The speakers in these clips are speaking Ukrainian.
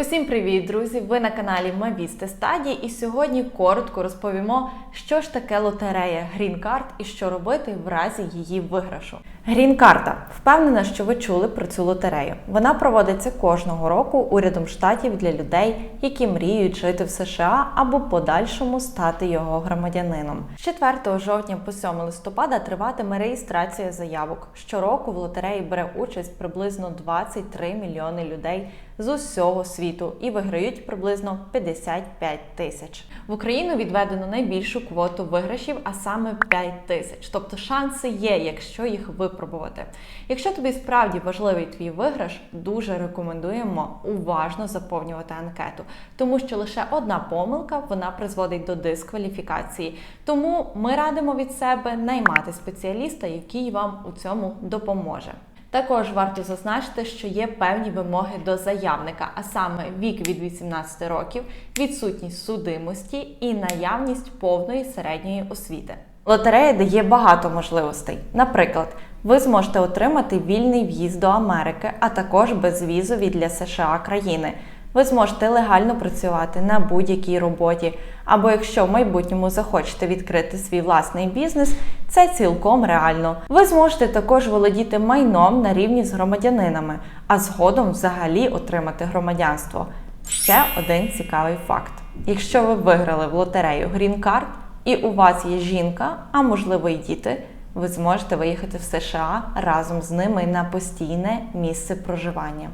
Усім привіт, друзі! Ви на каналі Мавісти Стаді, і сьогодні коротко розповімо, що ж таке лотерея Card і що робити в разі її виграшу. Green Карта. Впевнена, що ви чули про цю лотерею. Вона проводиться кожного року урядом штатів для людей, які мріють жити в США або подальшому стати його громадянином. З 4 жовтня по 7 листопада триватиме реєстрація заявок. Щороку в лотереї бере участь приблизно 23 мільйони людей з усього світу і виграють приблизно 55 тисяч. В Україну відведено найбільшу квоту виграшів, а саме 5 тисяч. Тобто шанси є, якщо їх випробувати. Якщо тобі справді важливий твій виграш, дуже рекомендуємо уважно заповнювати анкету, тому що лише одна помилка вона призводить до дискваліфікації. Тому ми радимо від себе наймати спеціаліста, який вам у цьому допоможе. Також варто зазначити, що є певні вимоги до заявника, а саме вік від 18 років, відсутність судимості і наявність повної середньої освіти. Лотерея дає багато можливостей. Наприклад, ви зможете отримати вільний в'їзд до Америки, а також безвізові для США країни. Ви зможете легально працювати на будь-якій роботі, або якщо в майбутньому захочете відкрити свій власний бізнес, це цілком реально. Ви зможете також володіти майном на рівні з громадянинами, а згодом взагалі отримати громадянство. Ще один цікавий факт: якщо ви виграли в лотерею Green Card і у вас є жінка, а можливо і діти, ви зможете виїхати в США разом з ними на постійне місце проживання.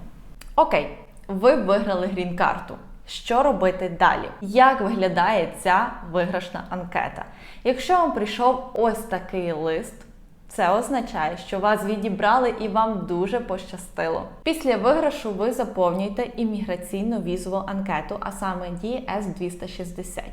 Окей. Ви виграли грін-карту. Що робити далі? Як виглядає ця виграшна анкета? Якщо вам прийшов ось такий лист, це означає, що вас відібрали і вам дуже пощастило. Після виграшу ви заповнюєте імміграційну візову анкету, а саме DS 260.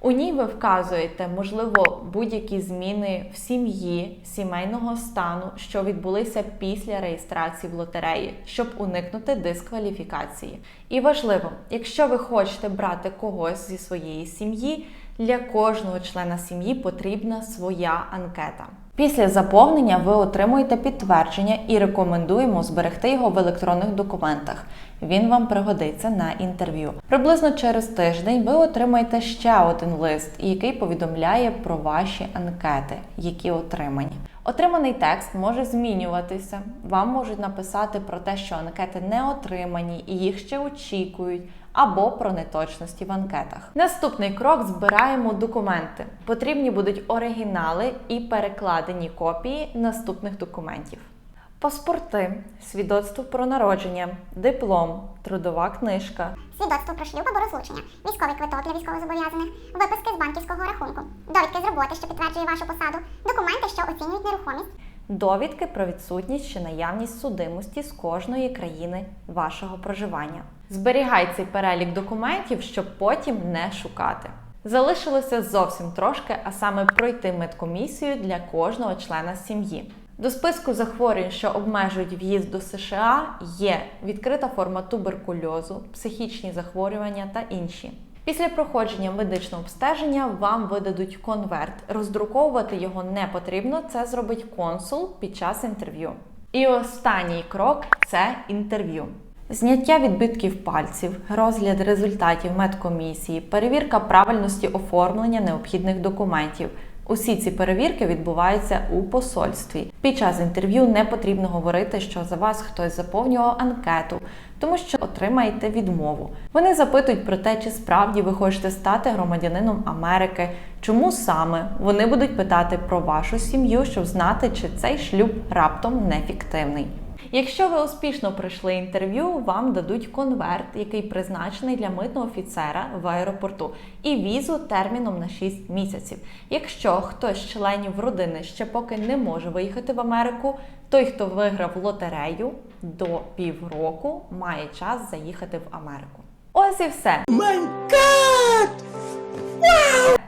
У ній ви вказуєте, можливо, будь-які зміни в сім'ї, сімейного стану, що відбулися після реєстрації в лотереї, щоб уникнути дискваліфікації. І важливо, якщо ви хочете брати когось зі своєї сім'ї, для кожного члена сім'ї потрібна своя анкета. Після заповнення ви отримуєте підтвердження і рекомендуємо зберегти його в електронних документах. Він вам пригодиться на інтерв'ю. Приблизно через тиждень ви отримаєте ще один лист, який повідомляє про ваші анкети, які отримані. Отриманий текст може змінюватися. Вам можуть написати про те, що анкети не отримані і їх ще очікують. Або про неточності в анкетах. Наступний крок збираємо документи. Потрібні будуть оригінали і перекладені копії наступних документів: паспорти, свідоцтво про народження, диплом, трудова книжка, свідоцтво про шлюб або розлучення, військовий квиток для військовозобов'язаних, виписки з банківського рахунку, довідки з роботи, що підтверджує вашу посаду, документи, що оцінюють нерухомість. Довідки про відсутність чи наявність судимості з кожної країни вашого проживання. Зберігай цей перелік документів, щоб потім не шукати. Залишилося зовсім трошки, а саме пройти медкомісію для кожного члена сім'ї. До списку захворювань, що обмежують в'їзд до США, є відкрита форма туберкульозу, психічні захворювання та інші. Після проходження медичного обстеження вам видадуть конверт. Роздруковувати його не потрібно, це зробить консул під час інтерв'ю. І останній крок це інтерв'ю. Зняття відбитків пальців, розгляд результатів медкомісії, перевірка правильності оформлення необхідних документів. Усі ці перевірки відбуваються у посольстві. Під час інтерв'ю не потрібно говорити, що за вас хтось заповнював анкету, тому що отримаєте відмову. Вони запитують про те, чи справді ви хочете стати громадянином Америки, чому саме вони будуть питати про вашу сім'ю, щоб знати, чи цей шлюб раптом не фіктивний. Якщо ви успішно пройшли інтерв'ю, вам дадуть конверт, який призначений для митного офіцера в аеропорту, і візу терміном на 6 місяців. Якщо хтось з членів родини ще поки не може виїхати в Америку, той, хто виграв лотерею до півроку, має час заїхати в Америку. Ось і все.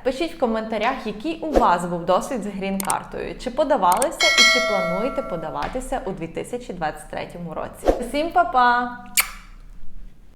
Пишіть в коментарях, який у вас був досвід з грін-картою. Чи подавалися і чи плануєте подаватися у 2023 році. Всім па-па!